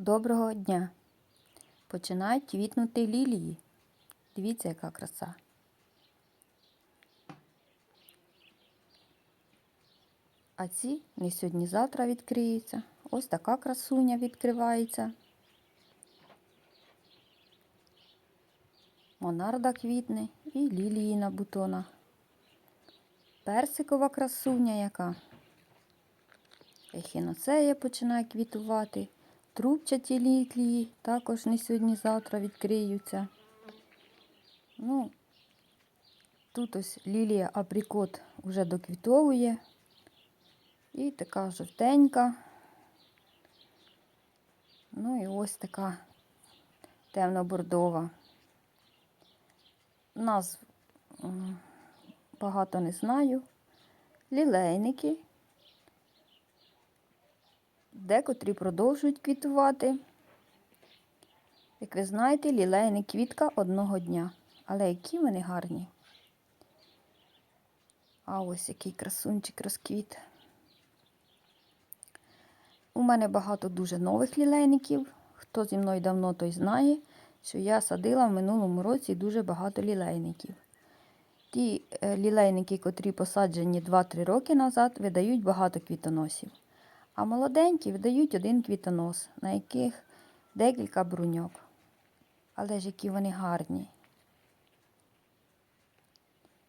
Доброго дня! Починають квітнути лілії. Дивіться, яка краса. А ці не сьогодні-завтра відкриються. Ось така красуня відкривається. Монарда квітне і лілії на бутонах. Персикова красуня яка. Ехіноцея починає квітувати. Трубчаті лілії також не сьогодні-завтра відкриються. Ну, тут ось лілія априкот вже доквітовує. І така жовтенька. Ну і ось така темно-бордова. Назв багато не знаю. Лілейники. Декотрі продовжують квітувати. Як ви знаєте, лілейник квітка одного дня. Але які вони гарні. А ось який красунчик розквіт. У мене багато дуже нових лілейників. Хто зі мною давно, той знає, що я садила в минулому році дуже багато лілейників. Ті е, лілейники, котрі посаджені 2-3 роки назад, видають багато квітоносів. А молоденькі видають один квітонос, на яких декілька бруньок. Але ж які вони гарні.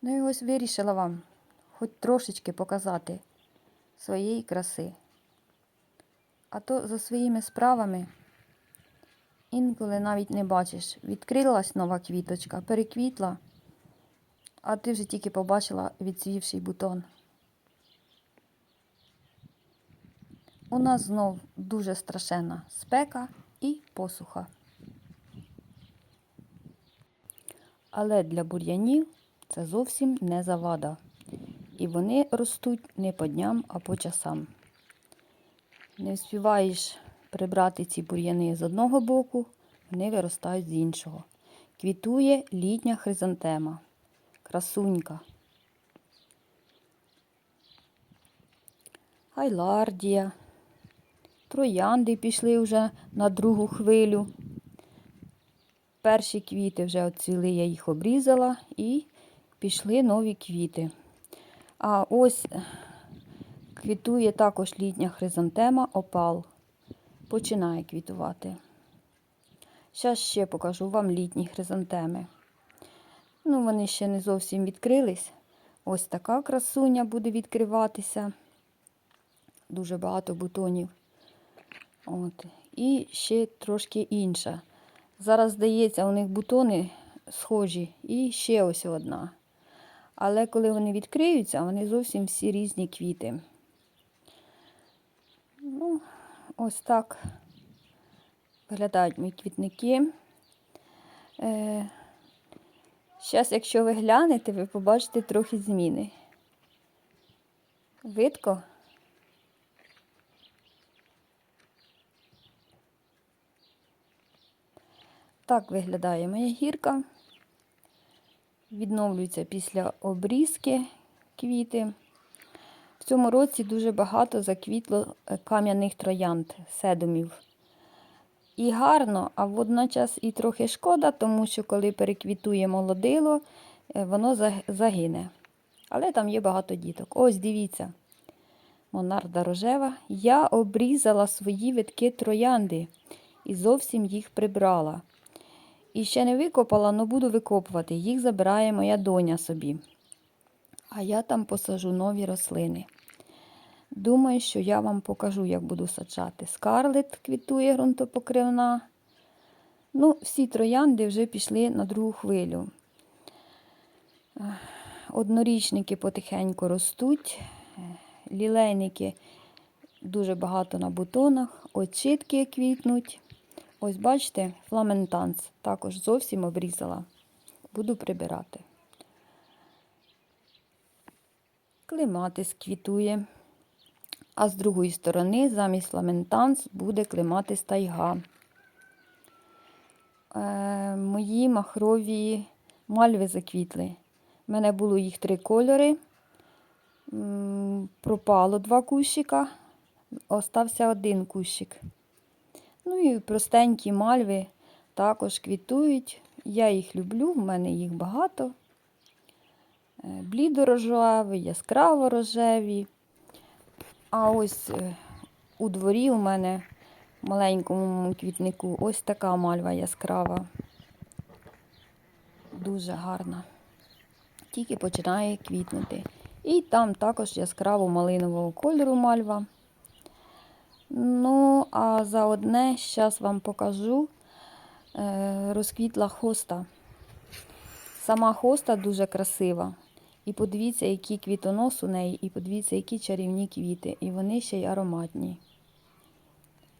Ну і ось вирішила вам хоч трошечки показати своєї краси. А то за своїми справами інколи навіть не бачиш. Відкрилась нова квіточка, переквітла, а ти вже тільки побачила відцвівший бутон. У нас знов дуже страшенна спека і посуха. Але для бур'янів це зовсім не завада. І вони ростуть не по дням, а по часам. Не вспіваєш прибрати ці бур'яни з одного боку, вони виростають з іншого. Квітує літня хризантема, красунька. Гайлардія. Троянди пішли вже на другу хвилю. Перші квіти вже оцвіли, я їх обрізала і пішли нові квіти. А ось квітує також літня хризантема опал. Починає квітувати. Зараз ще покажу вам літні хризантеми. Ну, вони ще не зовсім відкрились. Ось така красуня буде відкриватися. Дуже багато бутонів. От. І ще трошки інша. Зараз, здається, у них бутони схожі і ще ось одна. Але коли вони відкриються, вони зовсім всі різні квіти. Ну, ось так виглядають мої квітники. Е, Зараз, якщо ви глянете, ви побачите трохи зміни. Видко? Так виглядає моя гірка. Відновлюється після обрізки квіти. В цьому році дуже багато заквітло е, кам'яних троянд, седумів. І гарно, а водночас і трохи шкода, тому що коли переквітує молодило, е, воно загине. Але там є багато діток. Ось дивіться, монарда рожева. Я обрізала свої витки троянди і зовсім їх прибрала. І ще не викопала, але буду викопувати. Їх забирає моя доня собі. А я там посажу нові рослини. Думаю, що я вам покажу, як буду саджати. Скарлет квітує ґрунтопокривна. Ну, всі троянди вже пішли на другу хвилю. Однорічники потихеньку ростуть, лілейники дуже багато на бутонах, очітки квітнуть. Ось, бачите, фламентанс також зовсім обрізала. Буду прибирати. Клематис квітує. А з другої сторони, замість фламентанс, буде клематис тайга. Е, Мої махрові мальви заквітли. У мене було їх три кольори. Пропало два кущика, остався один кущик. Ну і простенькі мальви також квітують. Я їх люблю, в мене їх багато. Е, Блідорожеві, яскраво рожеві. А ось е, у дворі у мене в маленькому квітнику ось така мальва яскрава. Дуже гарна. Тільки починає квітнути. І там також яскраво малинового кольору мальва. Ну, а за одне зараз вам покажу е, розквітла хоста. Сама хоста дуже красива. І подивіться, який квітонос у неї, і подивіться, які чарівні квіти. І вони ще й ароматні.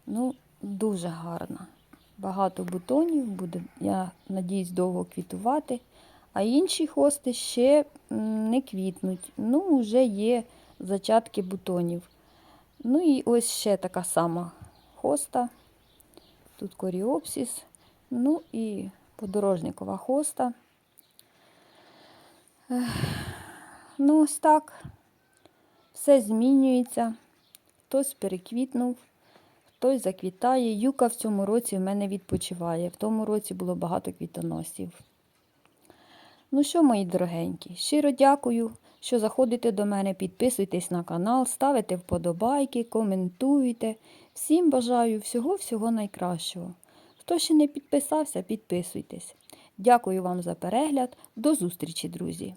Ну, дуже гарна. Багато бутонів, буде, я надіюсь, довго квітувати. А інші хости ще не квітнуть. Ну, вже є зачатки бутонів. Ну і ось ще така сама хоста. Тут коріопсіс. Ну і подорожникова хоста. Ну, ось так. Все змінюється. Хтось переквітнув, хтось заквітає. Юка в цьому році в мене відпочиває. В тому році було багато квітоносів. Ну що, мої дорогенькі, щиро дякую, що заходите до мене, підписуйтесь на канал, ставите вподобайки, коментуйте. Всім бажаю всього-всього найкращого. Хто ще не підписався, підписуйтесь. Дякую вам за перегляд. До зустрічі, друзі!